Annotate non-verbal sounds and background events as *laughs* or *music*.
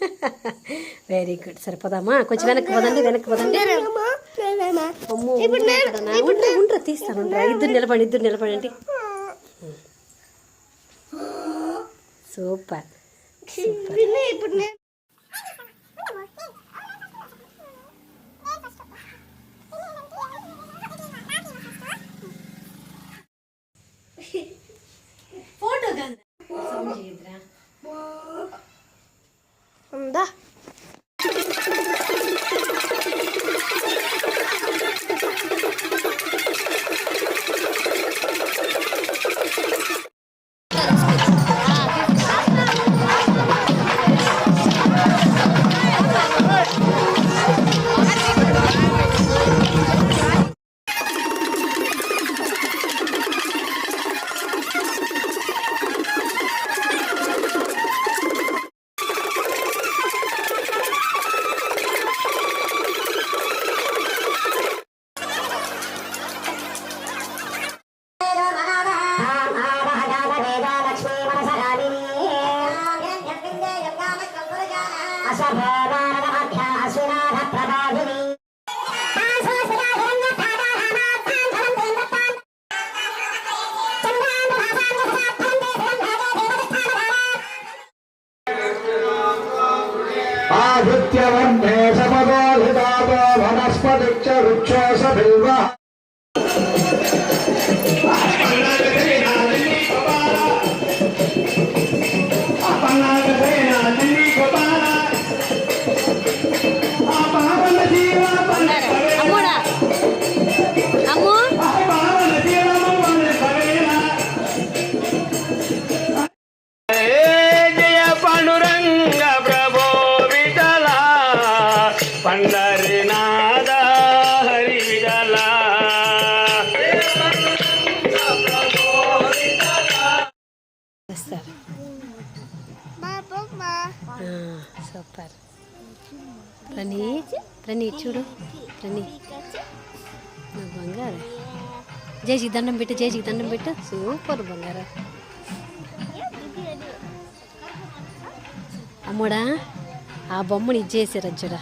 *laughs* Very good సరిపోదామా? కొంచెం వెనక్కి పోదండి వెనక్కి పోదండి ఉండ్రా ఉండ్రా తీస్తాను ఉండ్రా ఇద్దరు నిలబడి ఇద్దరు నిలబడండి సూపర్. సూపర్ ಹೌದಾ आदित्यवर्णे समगोधितातो वनस्पतिच्च वृक्षोऽसभिल्वः సూపర్. ప్రణీ ప్రణీ చూడు. ప్రణీ నా బంగారు. జేజీకి దండం పెట్టు జేజీకి దండం పెట్టు. సూపర్ బంగారు. అమ్మడా ఆ బొమ్మని ఇచ్చేసారు చూడ.